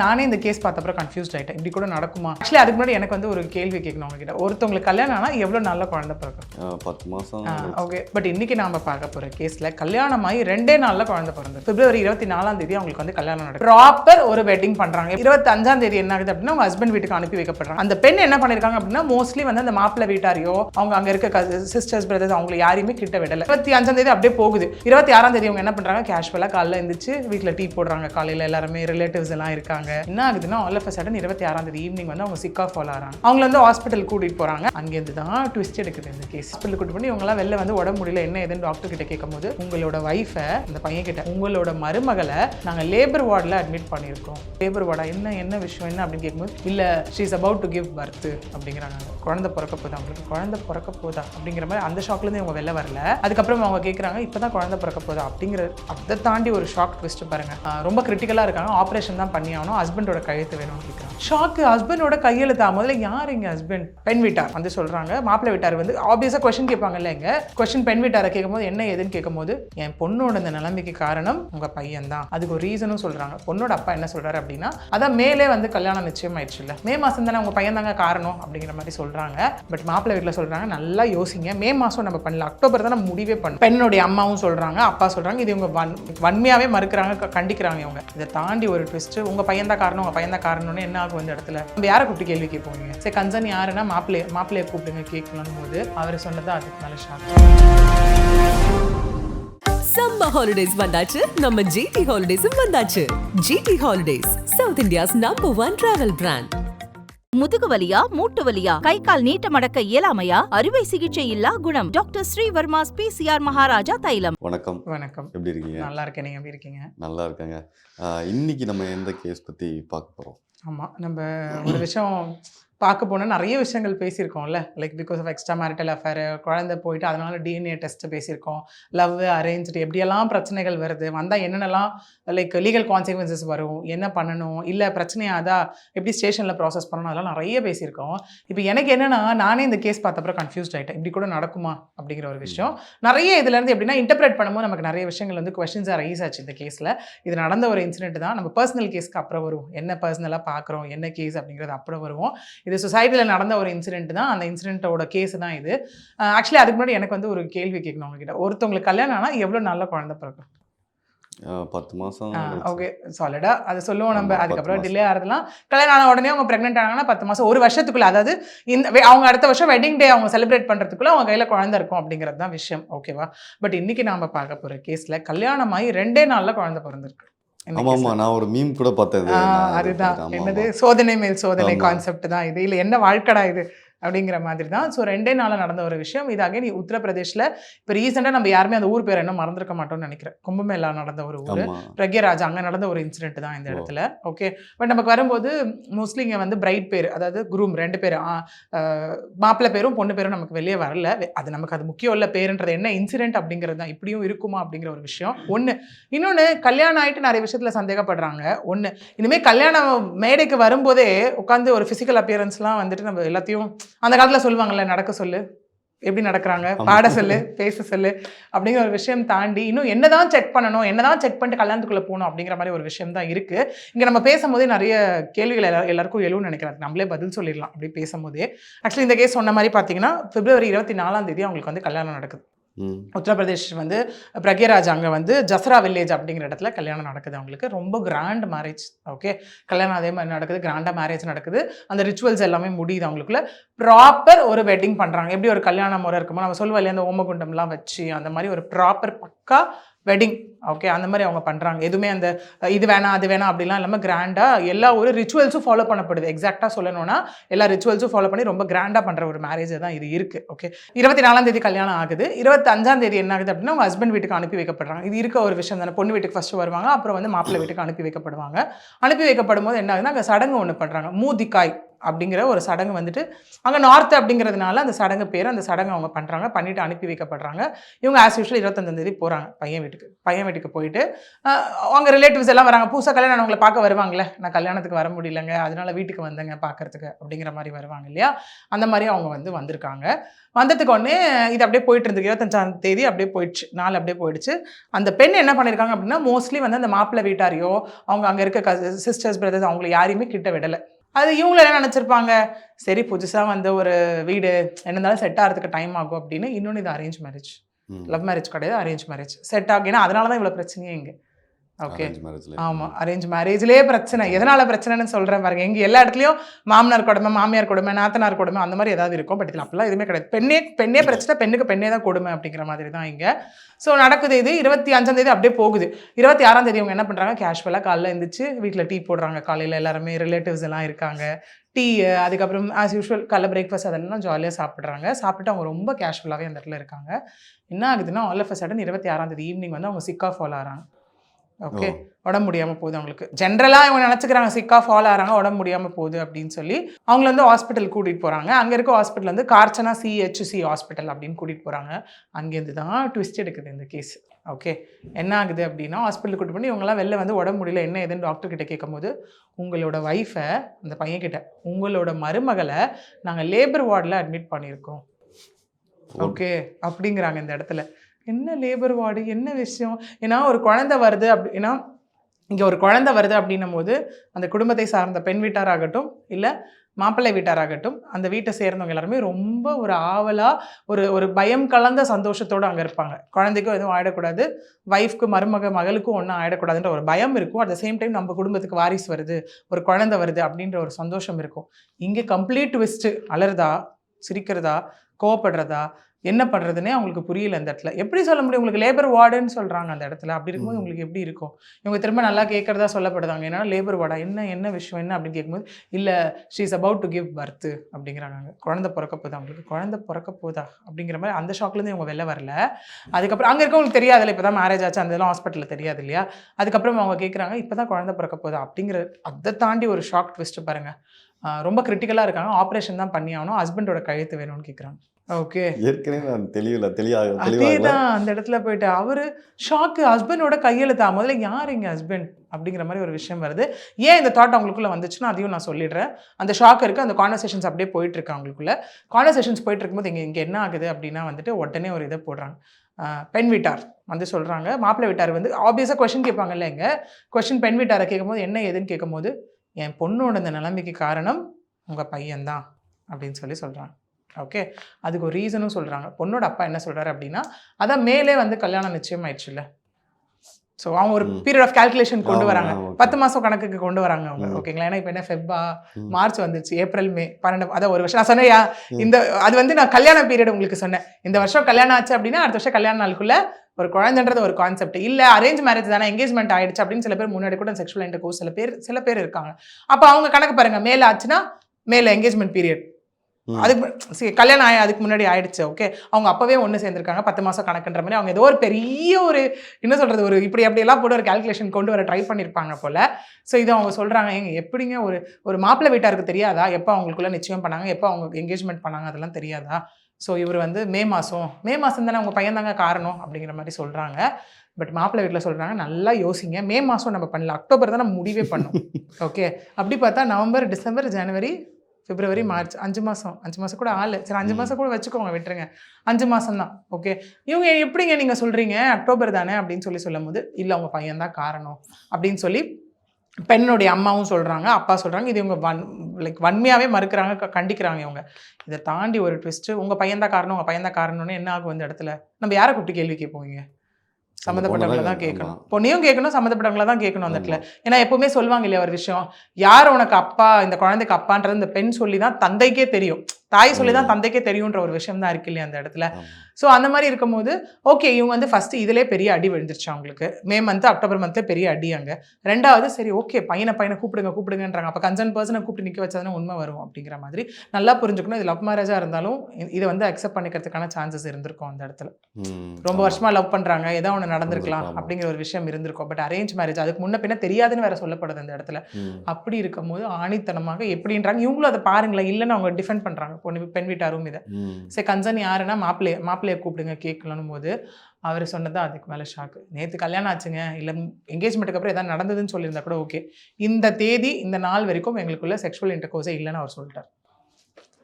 நானே இந்த case பார்த்தப்பறம் confused ஆயிட்டேன். இப்படி கூட நடக்குமா? ஆக்சுவலி அதுக்கு முன்னாடி எனக்கு வந்து ஒரு கேள்வி கேட்கணும் உங்ககிட்ட. ஒருத்தவங்களுக்கு கல்யாணம் ஆனால் எவ்வளோ நல்ல குழந்தை பிறக்கும்? பத்து மாதம் ஓகே பட் இன்னைக்கு நாம பார்க்க போற கேஸ்ல கல்யாணம் ஆகி ரெண்டே நாள்ல குழந்தை பிறந்தது. பிப்ரவரி இருபத்தி நாலாம் தேதி அவங்களுக்கு வந்து கல்யாணம் நடக்கும் ப்ராப்பர் ஒரு வெட்டிங் பண்றாங்க. இருபத்தி அஞ்சாம் தேதி என்ன ஆகுது அப்படின்னா அவங்க ஹஸ்பண்ட் வீட்டுக்கு அனுப்பி வைக்கப்படுறாங்க. அந்த பெண் என்ன பண்ணிருக்காங்க அப்படின்னா மோஸ்ட்லி வந்து அந்த மாப்பிள்ளை வீட்டாரையோ அவங்க அங்க இருக்க சிஸ்டர்ஸ் பிரதர்ஸ் அவங்க யாரையுமே கிட்ட விடல. இருபத்தி அஞ்சாம் தேதி அப்படியே போகுது. இருபத்தி ஆறாம் தேதி அவங்க என்ன பண்றாங்க? கேஷுவலா காலைல எழுந்திரிச்சு வீட்ல டீ போடுறாங்க. காலையில எல்லாருமே ரிலேட்டிவ்ஸ் எல்லாம் இருக்காங்க. என்ன ஆகுதுன்னா ஆல் ஆஃப் சடன் இருபத்தி ஆறாம் தேதி ஈவினிங் வந்து அவங்க சிக்கா ஃபால் ஆகிறாங்க அவங்கள வந்து ஹாஸ்பிட்டல் கூட்டிகிட்டு போகிறாங்க அங்கேருந்து தான் ட்விஸ்ட் எடுக்குது இந்த கேஸ் ஹாஸ்பிட்டல் கூட்டு பண்ணி இவங்களாம் வெளில வந்து உடம்பு முடியல என்ன ஏதுன்னு டாக்டர் கிட்ட கேட்கும்போது உங்களோட ஒய்ஃபை அந்த பையன் கிட்ட உங்களோட மருமகளை நாங்கள் லேபர் வார்டில் அட்மிட் பண்ணியிருக்கோம். லேபர் வார்டா என்ன என்ன விஷயம் என்ன அப்படின்னு கேட்கும்போது இல்லை she is about to give birth அப்படிங்கிறாங்க. குழந்தை பிறக்க போதா? அவங்களுக்கு குழந்தை பிறக்க போதா? அப்படிங்கிற மாதிரி அந்த ஷாக்லேருந்து இவங்க வெளில வரல. அதுக்கப்புறம் அவங்க கேட்குறாங்க இப்பதான் குழந்தை பிறக்க போதா? அப்படிங்கிற அதை தாண்டி ஒரு ஷாக் ட்விஸ்ட் பாருங்க. ரொம்ப கிரிட்டிக்கலாக இருக்காங்க. ஆப்ரேஷன் தான் பண்ணி ஆகணும். ஹஸ்பண்டோட கழுத்து வேணும்னு கேட்குறாங்க. ஷாக்கு ஹஸ்பண்டோட கையெழுத்தா? முதல்ல யார் எங்கள் ஹஸ்பண்ட் பெண் வீட்டார் வந்து சொல்றாங்க. மாப்பிள்ளை வீட்டார் வந்து ஆப்வியஸா கொஸ்டின் கேட்பாங்கல்ல இங்க. கொஸ்டின் பெண் வீட்டாரை கேட்கும்போது என்ன ஏதுன்னு கேட்கும்போது என் பொண்ணோட இந்த நிலைமைக்கு காரணம் உங்க பையன் தான். அதுக்கு ஒரு ரீசனும் சொல்றாங்க. பொண்ணோட அப்பா என்ன சொல்றாரு அப்படின்னா அதான் மேலே வந்து கல்யாணம் நிச்சயம் ஆயிடுச்சு இல்ல மே மாசம் தானே உங்க பையன் தாங்க காரணம் அப்படிங்கிற மாதிரி சொல்றாங்க. பட் மாப்பிள்ளை வீட்டில் சொல்றாங்க நல்லா யோசிங்க. மே மாசம் நம்ம பண்ணல. அக்டோபர் தான் நம்ம முடிவே பண்ணோம். பெண்ணுடைய அம்மாவும் சொல்றாங்க அப்பா சொல்றாங்க. இது இவங்க வன் வன்மையாவே மறுக்கிறாங்க கண்டிக்கிறாங்க இவங்க. இதை தாண்டி ஒரு ட்விஸ்ட் உங்க பையன் தான் காரணம் உங்கள் பையன் தான் காரணம்னு என்ன ஆகும் இந்த இடத்துல? நம்ம யாரை கூப்பிட்டு கேள்வி கேட்போங்க? சரி கன்சர்ன் யாருன்னா மாப்பிள்ளைய மாப்பிள்ளையை கூப்பிடுங்க கேட்கணும் போது அவர் சொன்னது அதுக்கு மேலே ஷாக் சம்ம ஹாலிடேஸ் வந்தாச்சு. நம்ம ஜிடி ஹாலிடேஸும் வந்தாச்சு. GT holidays south India's number one travel brand முதுகு வலியா மூட்டு வலியா கை கால் நீட்ட மடக்க இயலாமையா? அறுவை சிகிச்சை இல்லா குணம். டாக்டர் ஸ்ரீவர்மாஸ் பிசிஆர் மகாராஜா தைலம். வணக்கம். வணக்கம். எப்படி இருக்கீங்க? நல்லா இருக்கேன். நீங்க எப்படி இருக்கீங்க? நல்லா இருக்காங்க. ஆஹ் இன்னைக்கு நம்ம எந்த கேஸ் பத்தி பார்க்க போறோம்? ஆமா. நம்ம ஒரு விஷயம் பார்க்க போனால் நிறைய விஷயங்கள் பேசியிருக்கோம்ல. Like because of extra marital affair குழந்தை போயிட்டு அதனால டிஎன்ஏ டெஸ்ட் பேசியிருக்கோம். லவ் அரேஞ்ச்டு எப்படியெல்லாம் பிரச்சனைகள் வருது வந்தால் என்னென்னலாம் லைக் லீகல் கான்சிக்வன்சஸ் வரும் என்ன பண்ணணும் இல்லை பிரச்சனையாதா எப்படி ஸ்டேஷனில் ப்ராசஸ் பண்ணணும் அதெல்லாம் நிறைய பேசியிருக்கோம். இப்போ எனக்கு என்னன்னா நானே இந்த கேஸ் பார்த்தப்பறம் கன்ஃபியூஸ்ட் ஆகிட்டேன் இப்படி கூட நடக்குமா அப்படிங்கிற ஒரு விஷயம். நிறைய இதுலேருந்து எப்படின்னா இன்டர்பிரேட் பண்ணும்போது நமக்கு நிறைய விஷயங்கள் வந்து கொஸ்டின்ஸாக ரைஸ் ஆச்சு இந்த கேஸில் இது நடந்த ஒரு இன்சிடென்ட் தான். நம்ம பர்சனல் கேஸ்க்கு அப்புறம் வரும். என்ன பர்சனலாக பார்க்குறோம் என்ன கேஸ் அப்படிங்கிறது அப்புறம் வருவோம். இது சொசைட்டியில் நடந்த ஒரு இன்சிடென்ட் தான். அந்த இன்சிடென்ட்டோட கேஸ் தான் இது. ஆக்சுவலி அதுக்கு முன்னாடி எனக்கு வந்து ஒரு கேள்வி கேட்கணும் உங்ககிட்ட. ஒருத்தவங்களுக்கு கல்யாணம் ஆனால் எவ்வளோ நல்ல குழந்தை பிறக்கும்? பத்து மாசம் ஓகே சாலிடா அதை சொல்லுவோம் நம்ம. அதுக்கப்புறம். டிலே ஆகிறதுலாம் கல்யாணம் ஆன உடனே அவங்க ப்ரெக்னென்ட் ஆனாங்கன்னா பத்து மாதம் ஒரு வருஷத்துக்குள்ள அதாவது இந்த அவங்க அடுத்த வருஷம் வெட்டிங் டே அவங்க செலிப்ரேட் பண்ணுறதுக்குள்ள அவங்க கையில் குழந்தை இருக்கும் அப்படிங்கிறது தான் விஷயம். ஓகேவா பட் இன்னைக்கு நாம பார்க்க போகிற கேஸில் கல்யாணம் ஆகி ரெண்டே நாளில் குழந்தை பிறந்திருக்கு. இந்த ஆமா case ல. ஆமா நான் ஒரு மீம் கூட பார்த்தேன் அதுதான் என்னது. சோதனை மேல் சோதனை. கான்செப்ட் தான் இது இல்லை என்ன வாழ்க்கடா இது அப்படிங்கிற மாதிரி தான். ஸோ ரெண்டே நாளில் நடந்த ஒரு விஷயம். இது அகைன் உத்தரப்பிரதேஷ்ல இப்போ ரீசெண்டாக நம்ம யாருமே அந்த ஊர் பேர் என்ன மறந்துருக்க மாட்டோம்னு நினைக்கிறேன். கும்பமேளா நடந்த ஒரு ஊர். பிரக்யராஜ் அங்கே நடந்த ஒரு இன்சிடென்ட் தான் இந்த. இடத்துல. ஓகே பட் நமக்கு வரும்போது மோஸ்ட்லி இங்கே வந்து பிரைட் பேர் அதாவது குரூம் ரெண்டு பேர் மாப்பிள்ளை பேரும் பொண்ணு பேரும் நமக்கு வெளியே வரல. அது நமக்கு அது முக்கியம் இல்லை. பேருன்றது என்ன? இன்சிடென்ட் அப்படிங்கிறது தான். இப்படியும் இருக்குமா? அப்படிங்கிற ஒரு விஷயம். ஒன்று இன்னொன்று கல்யாணம் ஆயிட்டு நிறைய விஷயத்தில் சந்தேகப்படுறாங்க. ஒன்று இனிமேல் கல்யாணம் மேடைக்கு வரும்போதே உட்காந்து ஒரு ஃபிசிக்கல் அப்பியரன்ஸ்லாம் வந்துட்டு நம்ம எல்லாத்தையும் அந்த காலத்தில் சொல்லுவாங்கல்ல நடக்க சொல்லு. எப்படி நடக்கிறாங்க. பாட சொல்லு பேச சொல்லு. அப்படிங்கிற ஒரு விஷயம் தாண்டி இன்னும் என்னதான் செக் பண்ணணும் என்னதான் செக் பண்ணிட்டு கல்யாணத்துக்குள்ள போகணும் அப்படிங்கிற மாதிரி ஒரு விஷயம் தான் இருக்கு. இங்க நம்ம பேசும்போதே நிறைய கேள்விகள் எல்லா- எல்லாருக்கும் எழுவும் நினைக்கிறேன். அதுக்கு நம்மளே பதில் சொல்லிடலாம் அப்படி பேசும்போதே. ஆக்சுவலி இந்த கேஸ் சொன்ன மாதிரி பார்த்தீங்கன்னா பிப்ரவரி இருபத்தி நாலாம் தேதி அவங்களுக்கு வந்து கல்யாணம் நடக்குது. உத்தரப்பிரதேஷ் வந்து பிரக்யராஜ் அங்கே வந்து ஜஸ்ரா வில்லேஜ் அப்படிங்கிற இடத்துல கல்யாணம் நடக்குது அவங்களுக்கு. ரொம்ப கிராண்ட் மேரேஜ் ஓகே கல்யாணம் அதே மாதிரி நடக்குது கிராண்டாக மேரேஜ் நடக்குது. அந்த ரிச்சுவல்ஸ் எல்லாமே முடியுது அவங்களுக்குள்ள. ப்ராப்பர் ஒரு வெட்டிங் பண்ணுறாங்க எப்படி ஒரு கல்யாண முறை இருக்குமோ நம்ம சொல்லுவோம் இல்லையா அந்த ஓமகுண்டம்லாம் வச்சு அந்த மாதிரி ஒரு ப்ராப்பர் பக்கா வெட்டிங் ஓகே அந்த மாதிரி அவங்க பண்ணுறாங்க எதுவுமே அந்த இது வேணாம் அது வேணாம் அப்படிலாம் இல்லாமல் கிராண்டாக எல்லா ஒரு ரிச்சுவல்ஸும் ஃபாலோ பண்ணப்படுது. எக்ஸாக்டாக சொல்லணும்னா எல்லா ரிச்சுவல்ஸும் ஃபாலோ பண்ணி ரொம்ப கிராண்டாக பண்ணுற ஒரு மேரேஜ் தான் இது இருக்குது ஓகே இருபத்தி நாலாம் தேதி கல்யாணம் ஆகுது. இருபத்தஞ்சாம் தேதி என்ன ஆகுது அப்படின்னா அவங்க ஹஸ்பண்ட் வீட்டுக்கு அனுப்பி வைக்கப்படுறாங்க. இது இருக்க ஒரு விஷயம் தானே. பொண்ணு வீட்டுக்கு ஃபஸ்ட்டு வருவாங்க. அப்புறம் வந்து மாப்பிள்ளை வீட்டுக்கு அனுப்பி வைக்கப்படுவாங்க. அனுப்பி வைக்கப்படும் போது என்ன ஆகுதுன்னா அங்கே சடங்கு ஒன்று பண்ணுறாங்க மூதிக்காய். அப்படிங்கிற ஒரு சடங்கு வந்துட்டு அங்கே நார்த் அப்படிங்கிறதுனால அந்த சடங்கு பேர் அந்த சடங்கு அவங்க பண்ணுறாங்க பண்ணிவிட்டு அனுப்பி வைக்கப்படுறாங்க. இவங்க ஆஸ் யூஷுவல் இருபத்தஞ்சாந்தேதி போகிறாங்க பையன் வீட்டுக்கு பையன் வீட்டுக்கு போயிட்டு அவங்க ரிலேட்டிவ்ஸ் எல்லாம் வராங்க. பூசா கல்யாணம் அவங்களை பார்க்க வருவாங்களே நான் கல்யாணத்துக்கு வர முடியலங்க அதனால வீட்டுக்கு வந்தேங்க பார்க்கறதுக்கு அப்படிங்கிற மாதிரி வருவாங்க இல்லையா? அந்த மாதிரி அவங்க வந்து வந்திருக்காங்க. வந்ததுக்கு ஒன்று இது அப்படியே போயிட்டு இருந்துக்கு இருபத்தஞ்சாம் தேதி அப்படியே போயிடுச்சு. நாள் அப்படியே போயிடுச்சு. அந்த பெண் என்ன பண்ணியிருக்காங்க அப்படின்னா மோஸ்ட்லி வந்து அந்த மாப்பிள்ளை வீட்டாரையோ அவங்க அங்கே இருக்க சிஸ்டர்ஸ் பிரதர்ஸ் அவங்கள யாரையுமே கிட்ட விடலை. அது இவங்கள என்ன நினச்சிருப்பாங்க? சரி புதுசாக வந்த ஒரு வீடு என்ன இருந்தாலும் செட் ஆகிறதுக்கு டைம் ஆகும் அப்படின்னு இன்னொன்று இது அரேஞ்ச் மேரேஜ். லவ் மேரேஜ் கிடையாது அரேஞ்ச் மேரேஜ் செட் ஆகும் ஏன்னா அதனால தான் இவ்வளோ பிரச்சனையே இங்கே. ஓகே. ஆமாம் அரேஞ்ச் மேரேஜ்லேயே பிரச்சனை. எதனால பிரச்சனைன்னு சொல்கிறேன் பாருங்க. எங்கே எல்லா இடத்துலையும் மாமனார் கொடுமை மாமியார் கொடுமை நாத்தனார் கொடுமை அந்த மாதிரி ஏதாவது இருக்கும். பட் இதில் அப்படிலாம் எதுவுமே கிடையாது. பெண்ணே பெண்ணே பிரச்சனை பெண்ணுக்கு பெண்ணே தான் கொடுமை அப்படிங்கிற மாதிரி தான் இங்கே. ஸோ நடக்குது இது. இருபத்தி அஞ்சாம் தேதி அப்படியே போகுது. இருபத்தி ஆறாம் தேதி அவங்க என்ன பண்ணுறாங்க கேஷுவலாக காலைல எழுந்திரிச்சு வீட்டில் டீ போடுறாங்க. காலையில் எல்லாருமே ரிலேட்டிவ்ஸ் எல்லாம் இருக்காங்க. டீ அதுக்கப்புறம் ஆஸ் யூஷுவல் காலைல பிரேக்ஃபாஸ்ட் அதெல்லாம் ஜாலியாக சாப்பிட்றாங்க. சாப்பிட்டு அவங்க ரொம்ப கேஷுவலாகவே அந்த இடத்துல இருக்காங்க. என்ன ஆகுதுன்னா ஆல் ஆஃப் அ சடன் இருபத்தி ஆறாம் தேதி ஈவினிங் வந்து அவங்க சிக்காக ஃபாலோ ஆகிறாங்க. ஓகே. உடம்பு முடியாமல் போகுது அவங்களுக்கு. ஜென்ரலாக இவங்க நினச்சிக்கிறாங்க சிக்கா ஃபால் ஆகிறாங்க உடம்பு முடியாமல் போகுது அப்படின்னு சொல்லி அவங்கள வந்து ஹாஸ்பிட்டல் கூட்டிகிட்டு போகிறாங்க அங்கே இருக்க ஹாஸ்பிட்டல் வந்து கார்ச்சனா சிஹெச்சி ஹாஸ்பிட்டல் அப்படின்னு கூட்டிகிட்டு போகிறாங்க அங்கேருந்து தான் ட்விஸ்ட் எடுக்குது இந்த கேஸ் ஓகே என்ன ஆகுது அப்படின்னா ஹாஸ்பிட்டல் கூட்டி பண்ணி இவங்கெல்லாம் வெளில வந்து உடம்பு முடியல என்ன ஏதுன்னு டாக்டர் கிட்ட கேட்கும்போது உங்களோட ஒய்ஃபை அந்த பையன் கிட்ட உங்களோட மருமகளை நாங்கள் லேபர் வார்டில் அட்மிட் பண்ணியிருக்கோம். ஓகே அப்படிங்கிறாங்க இந்த இடத்துல. என்ன லேபர் வார்டு என்ன விஷயம்? ஏன்னா ஒரு குழந்தை வருது அப்படி ஏன்னா இங்கே ஒரு குழந்தை வருது அப்படின்னும் போது அந்த குடும்பத்தை சார்ந்த பெண் வீட்டாராகட்டும் இல்லை மாப்பிள்ளை வீட்டாராகட்டும் அந்த வீட்டை சேர்ந்தவங்க எல்லாருமே ரொம்ப ஒரு ஆவலாக ஒரு ஒரு பயம் கலந்த சந்தோஷத்தோடு அங்கே இருப்பாங்க. குழந்தைக்கும் எதுவும் ஆயிடக்கூடாது ஒய்ஃப்க்கு மருமக மகளுக்கும் ஒன்றும் ஆயிடக்கூடாதுன்ற ஒரு பயம் இருக்கும். அட் த சேம் டைம் நம்ம குடும்பத்துக்கு வாரிசு வருது ஒரு குழந்தை வருது அப்படின்ற ஒரு சந்தோஷம் இருக்கும். இங்கே கம்ப்ளீட் ட்விஸ்ட்டு அலறுதா சிரிக்கிறதா கோவப்படுறதா? என்ன பண்ணுறதுனே அவங்களுக்கு புரியல அந்த இடத்துல. எப்படி சொல்ல முடியும்? உங்களுக்கு லேபர் வார்டுன்னு சொல்கிறாங்க அந்த இடத்துல. அப்படி இருக்கும்போது. உங்களுக்கு எப்படி இருக்கும்? இவங்க திரும்ப நல்லா கேட்குறதா சொல்லப்படுதாங்க? ஏன்னா லேபர் வார்டா என்ன என்ன விஷயம் என்ன அப்படின்னு கேட்கும்போது இல்லை she is about to give birth அப்படிங்கிறாங்க. குழந்தை பிறக்க போதா அவங்களுக்கு குழந்தை பிறக்க போதா அப்படிங்கிற மாதிரி அந்த ஷாக்லேருந்து இவங்க வெளில வரல. அதுக்கப்புறம் அங்கே இருக்கவங்களுக்கு தெரியாதுல்ல இப்போ தான் மேரேஜ் ஆச்சு அந்த இதெல்லாம் ஹாஸ்பிட்டலில் தெரியாது இல்லையா? அதுக்கப்புறம் அவங்க கேட்குறாங்க இப்போ தான் குழந்தை பிறக்க போதா அப்படிங்கிற அதை தாண்டி ஒரு ஷாக் ட்விஸ்ட் பாருங்க. ஆஹ் ரொம்ப கிரிட்டிக்கலாக இருக்காங்க. ஆப்ரேஷன் தான் பண்ணி ஆகணும். ஹஸ்பண்டோட கழுத்து வேணும்னு கேட்குறாங்க. ஓகே ஏற்கனவே நான் தெளிவில்ல தெளிவாக அதே தெளிவாக தான் அந்த இடத்துல போயிட்டு. அவரு ஷாக்கு ஹஸ்பண்டோட கையெழுத்தா? முதல்ல யார் இங்க ஹஸ்பண்ட் அப்படிங்கிற மாதிரி ஒரு விஷயம் வருது. ஏன் இந்த தாட் அவங்களுக்குள்ள வந்துச்சுன்னா அதையும் நான் சொல்லிடுறேன். அந்த ஷாக் இருக்கு அந்த கான்வர்சேஷன்ஸ் அப்படியே போயிட்டு இருக்கு அவங்களுக்குள்ள. கான்வர்சேஷன்ஸ் போயிட்டு இருக்கும்போது இங்க இங்க என்ன ஆகுது அப்படின்னா வந்துட்டு உடனே ஒரு இதை போடுறாங்க. பெண் வீட்டார் வந்து சொல்றாங்க. மாப்பிள்ளை வீட்டார் வந்து ஆப்வியஸாக கொஷின் கேட்பாங்கல்ல இங்க. கொஷின் பெண் வீட்டாரை கேட்கும்போது என்ன ஏதுன்னு கேட்கும்போது என் பொண்ணோட இந்த நிலைமைக்கு காரணம் உங்க பையன்தான். அப்படின்னு சொல்லி சொல்றாங்க. ஓகே அதுக்கு ஒரு ரீசனும் சொல்றாங்க பொண்ணோட அப்பா என்ன சொல்றாரு அப்படின்னா அதான் மேலே வந்து கல்யாணம் நிச்சயம் ஆயிடுச்சுல்ல ஸோ அவங்க ஒரு. பீரியட் ஆஃப் கால்குலேஷன் கொண்டு வராங்க. பத்து மாசம் கணக்குக்கு கொண்டு வராங்க அவங்க. ஓகேங்களா ஏன்னா இப்போ என்ன ஃபெப்பா. மார்ச் வந்துருச்சு ஏப்ரல் மே பன்னெண்டு அதான் ஒரு வருஷம் நான் சொன்னேயா ம். இந்த அது வந்து நான் கல்யாண பீரியட் உங்களுக்கு சொன்னேன் இந்த வருஷம் கல்யாணம் ஆச்சு அப்படின்னா அடுத்த வருஷம் கல்யாண நாளுக்குள்ள ஒரு குழந்தைன்றது ஒரு கான்செப்ட் இல்ல அரேஞ்ச் மேரேஜ் தானே எங்கேஜ்மெண்ட் ஆயிடுச்சு அப்படின்னு சில பேர் முன்னாடி கூட செக்ஷுவல் இன்டர்கோர்ஸ் சில பேர் சில பேர் இருக்காங்க அப்போ அவங்க கணக்கு பாருங்க மேல ஆச்சுன்னா மேல எங்கேஜ்மெண்ட் பீரியட். அதுக்கு கல்யாணம் ஆயி அதுக்கு முன்னாடி ஆயிடுச்சு ஓகே அவங்க அப்பவே ஒன்று சேர்ந்திருக்காங்க பத்து மாசம் கணக்குன்ற மாதிரி. அவங்க ஏதோ ஒரு பெரிய ஒரு என்ன சொல்றது ஒரு இப்படி அப்படியெல்லாம் போட்டு ஒரு கால்குலேஷன் கொண்டு வர ட்ரை பண்ணியிருப்பாங்க போல. ஸோ இது அவங்க சொல்றாங்க ஏங்க எப்படிங்க ஒரு ஒரு மாப்பிள்ளை வீட்டாருக்கு தெரியாதா? எப்போ அவங்களுக்குள்ள நிச்சயம் பண்ணாங்க? எப்போ அவங்க என்கேஜ்மெண்ட் பண்ணாங்க? அதெல்லாம் தெரியாதா? ஸோ இவர் வந்து மே மாதம் மே மாதம் தானே அவங்க பையன் தாங்க காரணம் அப்படிங்கிற மாதிரி சொல்கிறாங்க பட் மாப்பிள்ளை வீட்டில் சொல்கிறாங்க நல்லா யோசிங்க. மே மாதம் நம்ம பண்ணல அக்டோபர் தான் நம்ம முடிவே பண்ணோம். ஓகே அப்படி பார்த்தா நவம்பர் டிசம்பர் ஜனவரி பிப்ரவரி மார்ச். அஞ்சு மாதம் அஞ்சு மாதம் கூட ஆளு. சரி அஞ்சு. மாதம் கூட வச்சுக்கோங்க விட்டுருங்க. அஞ்சு மாதம் தான் ஓகே? இவங்க எப்படிங்க நீங்கள் சொல்கிறீங்க அக்டோபர் தானே அப்படின்னு சொல்லி சொல்லும் போது இல்லை அவங்க பையன் தான் காரணம் அப்படின்னு சொல்லி பெண்ணுடைய அம்மாவும் சொல்கிறாங்க அப்பா சொல்கிறாங்க இது இவங்க வன் லைக் வன்மையாகவே மறுக்கிறாங்க கண்டிக்கிறாங்க இவங்க. இதை தாண்டி ஒரு ட்விஸ்ட்டு உங்கள் பையன் தான் காரணம் உங்கள் பையன் தான் காரணம்னு என்ன ஆகும் இந்த இடத்துல? நம்ம யாரை கூப்பிட்டு கேள்வி கேட்போங்க சம்மந்தப்பட்டவங்கள தான். கேட்கணும். பொண்ணையும் கேட்கணும் சம்மந்தப்பட்டவங்கள தான் கேட்கணும் அந்த இடத்துல. ஏன்னா எப்பவுமே சொல்லுவாங்க இல்லையா ஒரு விஷயம் யார் உனக்கு அப்பா இந்த குழந்தைக்கு அப்பான்றது இந்த பெண் சொல்லி தான் தந்தைக்கே தெரியும். தாய் சொல்லி தான் தந்தைக்கே தெரியுன்ற ஒரு விஷயம் தான் இருக்கு இல்லையா அந்த இடத்துல. ஸோ அந்த மாதிரி இருக்கும்போது ஓகே இவங்க வந்து ஃபர்ஸ்ட் இதிலே பெரிய அடி விழுந்துருச்சு அவங்களுக்கு. மே மந்த் அக்டோபர் மந்த்ல பெரிய அடி அங்க. ரெண்டாவது சரி ஓகே பையனை பையனை கூப்பிடுங்க கூப்பிடுங்கன்றாங்க. அப்போ கன்சர்ன் பர்சனை கூப்பிட்டு நிற்க வச்சதுன்னா உண்மை வரும் அப்படிங்கிற மாதிரி. நல்லா புரிஞ்சுக்கணும் இது லவ் மேரேஜாக இருந்தாலும் இதை வந்து அக்செப்ட் பண்ணிக்கிறதுக்கான சான்சஸ் இருந்திருக்கும் அந்த இடத்துல. ரொம்ப. வருஷமா லவ் பண்றாங்க ஏதோ ஒன்று நடந்திருக்கலாம். அப்படிங்கிற ஒரு விஷயம் இருந்திருக்கும். பட் அரேஞ்ச் மேரேஜ் அதுக்கு முன்ன பின்ன தெரியாதுன்னு வேற சொல்லப்படுது அந்த இடத்துல. அப்படி இருக்கும்போது ஆணித்தனமாக எப்படின்றாங்க? இவங்களும் அதை பாருங்களேன் இல்லைன்னு அவங்க டிஃபெண்ட் பண்றாங்க. பொண்ணு பெண் வீட்டாரும் இதை. சரி கன்சர்ன் யாருன்னா மாப்பிள்ளைய மாப்பிள்ளைய கூப்பிடுங்க கேட்கலன்னும் போது அவர் சொன்னது அதுக்கு மேலே ஷாக்கு நேற்று கல்யாணம் ஆச்சுங்க. இல்லை என்கேஜ்மெண்ட்டுக்கு அப்புறம் எதாவது நடந்ததுன்னு சொல்லியிருந்தா கூட ஓகே இந்த தேதி இந்த நாள் வரைக்கும் எங்களுக்குள்ள செக்ஷுவல் இன்டர்கோர்ஸே இல்லைன்னு அவர் சொல்லிட்டார்.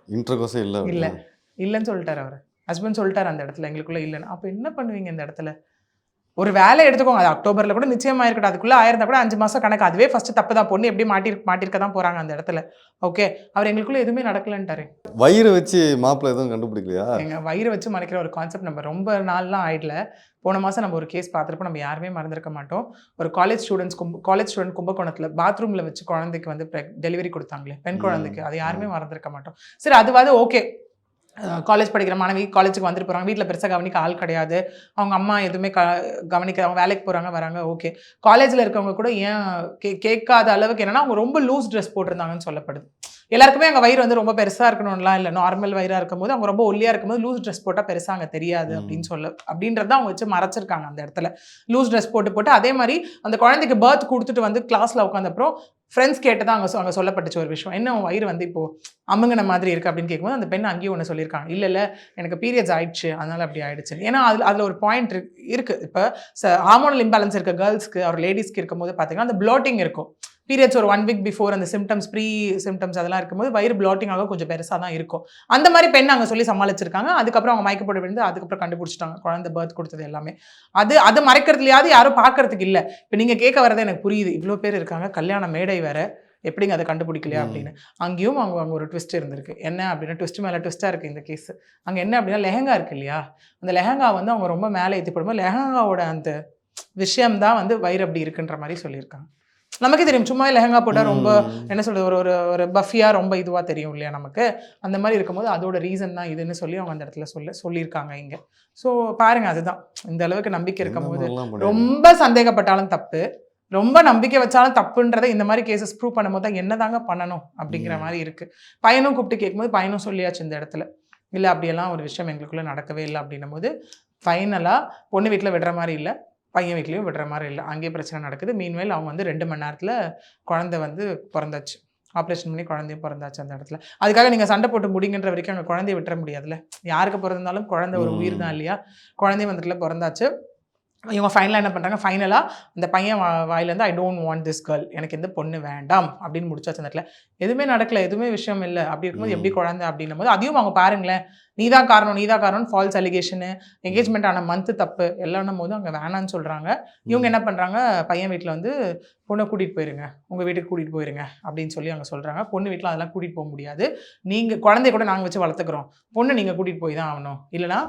இன்டர்கோர்ஸே இல்ல. இல்ல. இல்லைன்னு சொல்லிட்டார் அவர். ஹஸ்பண்ட் சொல்லிட்டார் அந்த இடத்துல எங்களுக்குள்ள இல்லைன்னு. அப்போ என்ன பண்ணுவீங்க இந்த இடத்துல? ஒரு வேலை எடுத்துக்கோங்க. அது அக்டோபர்ல கூட நிச்சயமா இருக்கட்டும். அதுக்குள்ள ஆயிருந்தா கூட அஞ்சு மாசம் கணக்கு. அதுவே ஃபர்ஸ்ட் தப்பு தான். பொண்ணு எப்படி மாட்டி மாட்டிருக்க தான் போறாங்க அந்த இடத்துல. ஓகே அவர் எங்களுக்குள்ள எதுவுமே நடக்கலன்ட்டாரு. வயிறு வச்சு மாப்பிள்ளை எதுவும் கண்டுபிடிக்கலையா? எங்க வயிறு வச்சு மறைக்கிற ஒரு கான்செப்ட் நம்ம ரொம்ப நாள்லாம் ஆயிடல. போன மாதம் நம்ம ஒரு கேஸ் பார்த்துருப்போம் நம்ம யாருமே மறந்துருக்க மாட்டோம். ஒரு காலேஜ் ஸ்டூடெண்ட்ஸ் கும்ப காலேஜ் ஸ்டூடெண்ட் கும்பகோணத்தில் பாத்ரூமில் வச்சு குழந்தைக்கு வந்து டெலிவரி கொடுத்தாங்களே பெண். குழந்தைக்கு. அது யாருமே மறந்துருக்க மாட்டோம். சரி அதுவாது ஓகே காலேஜ் படிக்கிற மாணவி காலேஜுக்கு வந்துட்டு போகிறாங்க வீட்டில் பெருசாக கவனிக்க ஆள் கிடையாது. அவங்க அம்மா எதுவுமே க கவனிக்க அவங்க வேலைக்கு போகிறாங்க வராங்க ஓகே காலேஜில் இருக்கவங்க கூட ஏன் கே கேட்காத அளவுக்கு என்னென்னா அவங்க ரொம்ப லூஸ் ட்ரெஸ் போட்டிருந்தாங்கன்னு சொல்லப்படுது. எல்லாருக்குமே அங்கே வயிறு வந்து ரொம்ப பெருசாக இருக்கணும்லாம் இல்லை. நார்மல் வயிறாக இருக்கும்போது அவங்க ரொம்ப ஒல்லியாக இருக்கும்போது லூஸ் ட்ரெஸ் போட்டால் பெருசாக அங்கே தெரியாது. அப்படின்னு சொல்ல அப்படின்றத அவங்க வச்சு மறைச்சிருக்காங்க அந்த இடத்துல. லூஸ் ட்ரெஸ் போட்டு போட்டு அதே மாதிரி அந்த குழந்தைக்கு பர்த் கொடுத்துட்டு வந்து கிளாஸில் உட்காந்தப்பறம் ஃப்ரெண்ட்ஸ் கேட்டதான் அங்கே அங்கே சொல்லப்பட்டுச்சு ஒரு விஷயம். என்ன வயிறு வந்து இப்போ அமுங்கின மாதிரி இருக்கு அப்படின்னு கேட்கும்போது அந்த பெண் அங்கேயும் ஒன்று சொல்லியிருக்காங்க. இல்லை இல்லை எனக்கு பீரியட்ஸ் ஆயிடுச்சு அதனால அப்படி ஆயிடுச்சு. ஏன்னா அதில் அதில் ஒரு பாயிண்ட் இருக்கு. இப்போ ஹார்மோனல் இம்பேலன்ஸ் இருக்க கேர்ள்ஸ்க்கு ஒரு லேடிஸ்க்கு இருக்கும்போது பார்த்தீங்கன்னா அந்த ப்ளோட்டிங் இருக்கும். பீரியட்ஸ் ஒரு ஒன் வீக் பிஃபோர் அந்த சிம்டம்ஸ் ப்ரீ சிம்டம்ஸ் அதெல்லாம் இருக்கும்போது வயிறு ப்ளோட்டிங் ஆக கொஞ்சம் பெருசாக தான் இருக்கும். அந்த மாதிரி பெண் அங்கே சொல்லி சமாளிச்சிருக்காங்க. அதுக்கப்புறம் அவங்க மயக்கப்பட்டு விழுந்து அதுக்கப்புறம் கண்டுபிடிச்சிட்டாங்க. குழந்தை பர்த் கொடுத்தது எல்லாமே. அது அது மறைக்கிறதுலையாவது யாரும் பார்க்கறதுக்கு இல்லை. இப்போ நீங்கள் கேட்க வரது எனக்கு புரியுது. இவ்வளோ பேர் இருக்காங்க. கல்யாண மேடை வேற. எப்படிங்க அதை கண்டுபிடிக்கலையா. அப்படின்னு. அங்கேயும் அவங்க அங்கே ஒரு ட்விஸ்ட் இருந்திருக்கு. என்ன அப்படின்னா ட்விஸ்ட் மேலே ட்விஸ்ட்டாக இருக்குது இந்த கேஸ் அங்கே என்ன அப்படின்னா லெஹங்கா இருக்கு இல்லையா? அந்த லெஹங்கா வந்து அவங்க ரொம்ப மேலே ஏற்றி போடும்போது லெஹங்காவோட அந்த விஷயம் தான் வந்து வயிறு அப்படி இருக்குன்ற மாதிரி சொல்லியிருக்காங்க. நமக்கே தெரியும். சும்மா லெஹங்கா போட்டால் ரொம்ப. என்ன சொல்றது ஒரு ஒரு ஒரு பஃபியாக ரொம்ப இதுவாக தெரியும் இல்லையா நமக்கு? அந்த மாதிரி இருக்கும்போது அதோட ரீசன் தான் இதுன்னு சொல்லி அவங்க அந்த இடத்துல சொல்ல சொல்லியிருக்காங்க இங்கே. ஸோ பாருங்க அதுதான். இந்த அளவுக்கு நம்பிக்கை இருக்கும்போது? ரொம்ப சந்தேகப்பட்டாலும் தப்பு. ரொம்ப நம்பிக்கை வச்சாலும் தப்புன்றதை இந்த மாதிரி கேசஸ் ப்ரூவ் பண்ணும்போது தான் என்னதாங்க பண்ணணும் அப்படிங்கிற. மாதிரி இருக்கு. பையனும் கூப்பிட்டு கேட்கும்போது பையனும் சொல்லியாச்சு இந்த இடத்துல. இல்லை அப்படியெல்லாம் ஒரு விஷயம் எங்களுக்குள்ள நடக்கவே இல்லை அப்படின்னும் போது ஃபைனலாக பொண்ணு வீட்டில் விடுற மாதிரி இல்லை. பையன் வீட்லேயும் விடுற மாதிரி இல்லை. அங்கேயே பிரச்சனை நடக்குது. மீன்வேல் அவங்க வந்து ரெண்டு மணி நேரத்தில் குழந்தை வந்து பிறந்தாச்சு. ஆப்ரேஷன் பண்ணி குழந்தையும் பிறந்தாச்சு அந்த இடத்துல. அதுக்காக நீங்கள் சண்டை போட்டு முடிங்கன்ற வரைக்கும் அங்கே குழந்தைய விட்டுற முடியாதுல்ல? யாருக்கு பிறந்தாலும் குழந்தை ஒரு உயிர் தான் இல்லையா? குழந்தையும் வந்துட்டுல பிறந்தாச்சு. இவங்க ஃபைனலாக என்ன பண்ணுறாங்க ஃபைனலாக அந்த பையன் வாயிலேருந்து I don't want this girl எனக்கு எந்த பொண்ணு வேண்டாம். அப்படின்னு முடிச்சாச்சு அந்த இடத்துல. எதுவுமே நடக்கல. எதுவுமே விஷயம் இல்லை. அப்படி இருக்கும்போது எப்படி குழந்தை அப்படின்னும் போது அதையும் அவங்க பாருங்களேன். நீ தான் காரணம் நீ தான் காரணம் ஃபால்ஸ் அலிகேஷனு என்கேஜ்மெண்ட் ஆன மந்த்து தப்பு எல்லாம்னும் போது அங்கே வேணான்னு சொல்கிறாங்க இவங்க என்ன பண்ணுறாங்க பையன் வீட்டில் வந்து பொண்ணை கூட்டிகிட்டு போயிருங்க உங்கள் வீட்டுக்கு கூட்டிகிட்டு போயிருங்க அப்படின்னு சொல்லி அவங்க சொல்கிறாங்க பொண்ணு வீட்டில் அதெல்லாம் கூட்டிகிட்டு போக முடியாது. நீங்கள் குழந்தைய கூட நாங்கள் வச்சு வளர்த்துக்கிறோம். பொண்ணு நீங்கள் கூட்டிகிட்டு போய் தான் ஆகணும். இல்லைனா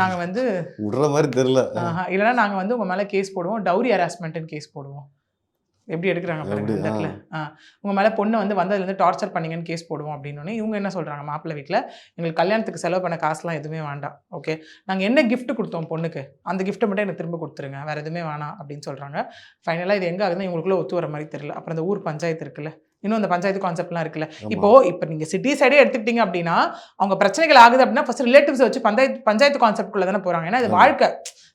நாங்கள் வந்து விடுற மாதிரி தெரியல. ஆஹா, இல்லைன்னா நாங்கள் வந்து உங்கள் மேலே கேஸ் போடுவோம். டவுரி ஹராஸ்மெண்ட்னு கேஸ் போடுவோம். எப்படி எடுக்கிறாங்க பாருங்க உங்கள் மேலே பொண்ணை வந்து வந்ததுலேருந்து டார்ச்சர் பண்ணீங்கன்னு கேஸ் போடுவோம் அப்படின்னு இவங்க என்ன சொல்கிறாங்க மாப்பிள்ளை வீட்டில் எங்களுக்கு கல்யாணத்துக்கு செலவு பண்ண காசுலாம் எதுவுமே வேண்டாம் ஓகே நாங்கள் என்ன gift கொடுத்தோம் பொண்ணுக்கு அந்த கிஃப்ட்டை மட்டும் எனக்கு திரும்ப கொடுத்துருங்க வேறு எதுவுமே வேணாம் அப்படின்னு சொல்கிறாங்க ஃபைனலாக இது எங்கே ஆகுதுன்னா இவங்களுக்குள்ள ஒத்து வர மாதிரி தெரியல. அப்புறம் இந்த ஊர் பஞ்சாயத்து இருக்குல்ல இன்னும் அந்த பஞ்சாயத்து கான்செப்ட்லாம் இருக்குல்ல. இப்போ இப்போ நீங்க சிட்டி சைடே எடுத்துக்கிட்டீங்க அப்படின்னா அவங்க பிரச்சனைகள் ஆகுது அப்படின்னா ஃபர்ஸ்ட் ரிலேட்டிவ்ஸ் வச்சு பஞ்சாயத்து பஞ்சாயத்து கான்செப்ட்குள்ள தானே போறாங்க. ஏன்னா இது ஆமா. வாழ்க்கை.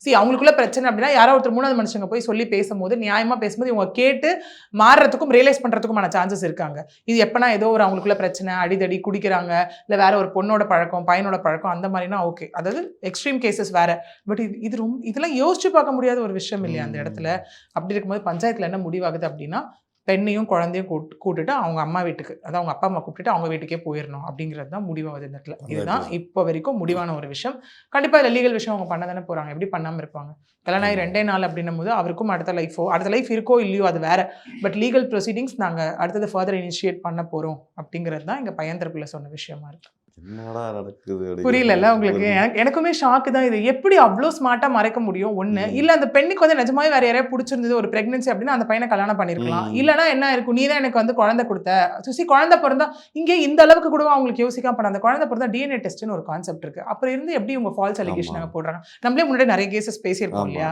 சி அவங்களுக்குள்ள பிரச்சனை அப்படின்னா யாரோ ஒருத்தர் மூணாவது மனுஷங்க போய் சொல்லி பேசும்போது நியாயமா பேசும்போது இவங்க கேட்டு மாறுறதுக்கும் ரியலைஸ் பண்றதுக்குமான சான்சஸ் இருக்காங்க. இது எப்பனா ஏதோ ஒரு அவங்களுக்குள்ள பிரச்சனை அடிதடி குடிக்கிறாங்க இல்ல வேற ஒரு பொண்ணோட பழக்கம் பையனோட பழக்கம் அந்த மாதிரினா ஓகே அதாவது எக்ஸ்ட்ரீம் கேசஸ் வேற. பட் இது இது ரொம்ப இதெல்லாம் யோசிச்சு பார்க்க முடியாத ஒரு விஷயம் இல்லையா அந்த. இடத்துல? அப்படி இருக்கும்போது பஞ்சாயத்துல என்ன முடிவாகுது அப்படின்னா பெண்ணையும் குழந்தையும் கூட்டு கூட்டிட்டு அவங்க அம்மா வீட்டுக்கு அதாவது அவங்க அப்பா அம்மா கூப்பிட்டுட்டு அவங்க வீட்டுக்கே போயிடணும் அப்படிங்கிறது தான் முடிவாகுது இந்த இடத்துல. இதுதான். இப்போ வரைக்கும் முடிவான ஒரு விஷயம். கண்டிப்பா இதில் லீகல் விஷயம் அவங்க பண்ண தானே போறாங்க. எப்படி பண்ணாம இருப்பாங்க? கல்யாணம் ஆகி. ரெண்டே நாள் அப்படின்னும் போது அவருக்கும் அடுத்த லைஃபோ அடுத்த லைஃப் இருக்கோ இல்லையோ அது வேற. பட் லீகல் ப்ரொசீடிங்ஸ் நாங்க அடுத்தது ஃபர்தர் இனிஷியேட் பண்ண போறோம் அப்படிங்கிறது தான் எங்க பையன் தரப்புல சொன்ன விஷயமா இருக்கு. என்னடா நடக்குது புரியலல்ல உங்களுக்கு? எனக்கு எனக்குமே ஷாக்கு தான் இது. எப்படி அவ்வளோ ஸ்மார்ட்டா மறைக்க முடியும்? ஒண்ணு ம். இல்ல அந்த பெண்ணுக்கு வந்து நிஜமாவே வேற யாரையா பிடிச்சிருந்தது ஒரு பிரெக்னன்சி அப்படின்னா அந்த பையனை கல்யாணம் பண்ணிருக்கலாம். இல்லனா என்ன இருக்கும்? நீ தான் எனக்கு வந்து குழந்தை கொடுத்த. சுசி குழந்தை பிறந்தா இங்கே இந்த அளவுக்கு கூட அவங்களுக்கு யோசிக்காம பண்ண? அந்த குழந்தை பிறந்தா டிஎன்ஏ டெஸ்ட்னு ஒரு கான்செப்ட் இருக்கு. அப்புறம் இருந்து எப்படி உங்க ஃபால்ஸ் அலிகேஷன். போடுறாங்க? நம்மளே முன்னாடி நிறைய கேசஸ் பேசியிருக்கோம். இல்லையா?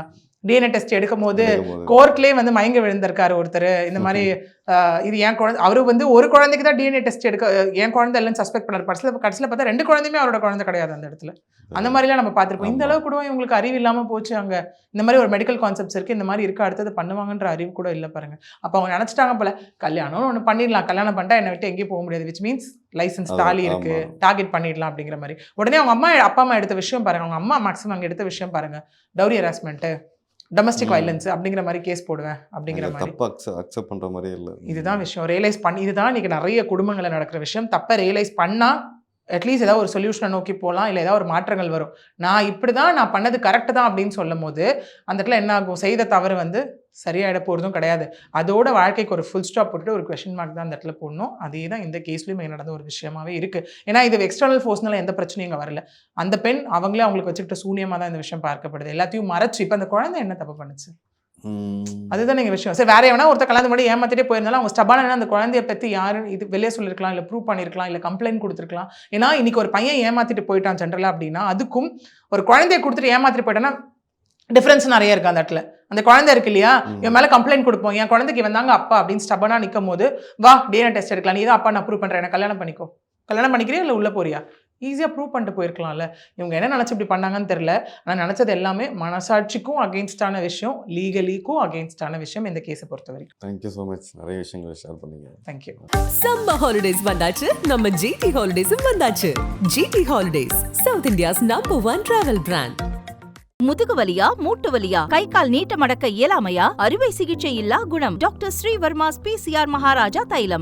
டிஎன்ஏ டெஸ்ட் எடுக்கும் போது இருக்கும்போது. கோர்ட்லயே வந்து மயங்க விழுந்திருக்காரு ஒருத்தர். இந்த மாதிரி இது என் குழந்தை அவரு வந்து ஒரு குழந்தைக்கு தான் டிஎன்ஏ டெஸ்ட் எடுக்க என் குழந்தை இல்லைன்னு சஸ்பெக்ட் பண்ணாரு. கடைசியில் கடைசியில் பார்த்தா ரெண்டு குழந்தையுமே அவரோட குழந்தை கிடையாது அந்த இடத்துல. அந்த மாதிரிலாம் நம்ம பார்த்திருப்போம் இந்த. அளவுக்கு கூட இவங்களுக்கு அறிவு இல்லாம போச்சு அங்க. இந்த மாதிரி ஒரு மெடிக்கல் கான்செப்ட்ஸ் இருக்கு. இந்த மாதிரி இருக்கு அடுத்தது பண்ணுவாங்கன்ற அறிவு கூட இல்லை பாருங்க. அப்போ அவங்க நினைச்சிட்டாங்க போல கல்யாணம் ஒன்று பண்ணிடலாம். கல்யாணம் பண்ணிட்டா என்னை விட்டு எங்கேயும் போக முடியாது. விச் மீன்ஸ் லைசன்ஸ் தாலி இருக்கு. டார்கெட் பண்ணிடலாம் அப்படிங்கிற மாதிரி. உடனே அவங்க அம்மா அப்பா அம்மா எடுத்த விஷயம் பாருங்க. அவங்க அம்மா மேக்ஸிமம் அங்க எடுத்த விஷயம் பாருங்க. Dowry harassment domestic. வயலன்ஸ் அப்படிங்கிற மாதிரி கேஸ் போடுவேன் அப்படிங்கிற மாதிரி. தப்பா அக்செப்ட் பண்ற மாதிரியே இல்ல. இதுதான் விஷயம். ரியலைஸ் பண்ணி இதுதான் இன்னைக்கு நிறைய குடும்பங்களில் நடக்கிற விஷயம். தப்பை ரியலைஸ் பண்ணா அட்லீஸ்ட் ஏதாவது ஒரு சொல்யூஷனை நோக்கி போகலாம் இல்லை ஏதாவது ஒரு மாற்றங்கள் வரும். நான் இப்படி தான் நான் பண்ணது கரெக்டு தான் அப்படின்னு சொல்லும் போது அந்த இடத்துல என்ன ஆகும்? செய்த தவறு வந்து சரியாயிட போகிறதும் கிடையாது. அதோட வாழ்க்கைக்கு ஒரு ஃபுல் ஸ்டாப் போட்டுட்டு ஒரு கொஷின் மார்க் தான் அந்த இடத்துல போடணும். அதே தான் இந்த கேஸ்லையுமே நடந்த ஒரு விஷயமாவே இருக்குது ஏன்னா இது எக்ஸ்டர்னல் ஃபோர்ஸ்னால எந்த பிரச்சனையும் இங்கே வரல. அந்த பெண் அவங்களே அவங்களுக்கு வச்சுக்கிட்ட சூனியமாக தான் இந்த விஷயம் பார்க்கப்படுது. எல்லாத்தையும் மறைச்சு இப்போ அந்த குழந்தை என்ன தப்பு பண்ணுச்சு? அதுதான் நீங்க விஷயம். சரி வேற எவனா ஒருத்தர் கல்யாணம் பண்ணி ஏமாத்திட்டே போயிருந்தாலும் அவங்க ஸ்டபான அந்த குழந்தைய பத்தி யாரு இது வெளியே சொல்லிருக்கலாம் இல்ல ப்ரூவ் பண்ணிருக்கலாம் இல்ல கம்ப்ளைண்ட் கொடுத்துருக்கலாம். ஏன்னா இன்னைக்கு ஒரு பையன் ஏமாத்திட்டு போயிட்டான் ஜென்ரலா அப்படின்னா அதுக்கும் ஒரு குழந்தைய கொடுத்துட்டு ஏமாத்திட்டு போயிட்டான்னா டிஃபரன்ஸ் நிறைய இருக்கு அந்த இடத்துல. அந்த குழந்தை இருக்கு இல்லையா. இவன் மேல கம்ப்ளைண்ட் கொடுப்போம். என் குழந்தைக்கு வந்தாங்க அப்பா அப்படின்னு ஸ்டபனா நிற்கும் போது வா டிஎன்ஏ டெஸ்ட் எடுக்கலாம். நீ தான் அப்பா நான் ப்ரூவ் பண்றேன். எனக்கு கல்யாணம் பண்ணிக்கோ. கல்யாணம் பண்ணிக்கிறியா இல்ல உள்ள போறியா? ஈஸியா ப்ரூவ் பண்ணிட்டு போயிருக்கலாம்ல. இவங்க என்ன நினைச்சு இப்படி பண்ணாங்கன்னு தெரியல. ஆனா நினைச்சது எல்லாமே மனசாட்சிக்கும் அகெயின்ஸ்டான விஷயம் லீகலிக்கும் அகெயின்ஸ்டான விஷயம் இந்த கேஸை பொறுத்த வரைக்கும் தேங்க்யூ ஸோ மச் நிறைய விஷயங்களை ஷேர் பண்ணீங்க. தேங்க்யூ சம்ம ஹாலிடேஸ் வந்தாச்சு. நம்ம ஜிடி ஹாலிடேஸும் வந்தாச்சு. GT holidays south India's number one travel brand முதுகு வலியா மூட்டு வலியா கை கால் நீட்ட மடக்க இயலாமையா அறுவை சிகிச்சை இல்லா குணம். டாக்டர் ஸ்ரீவர்மாஸ் பிசிஆர் மகாராஜா தைலம்.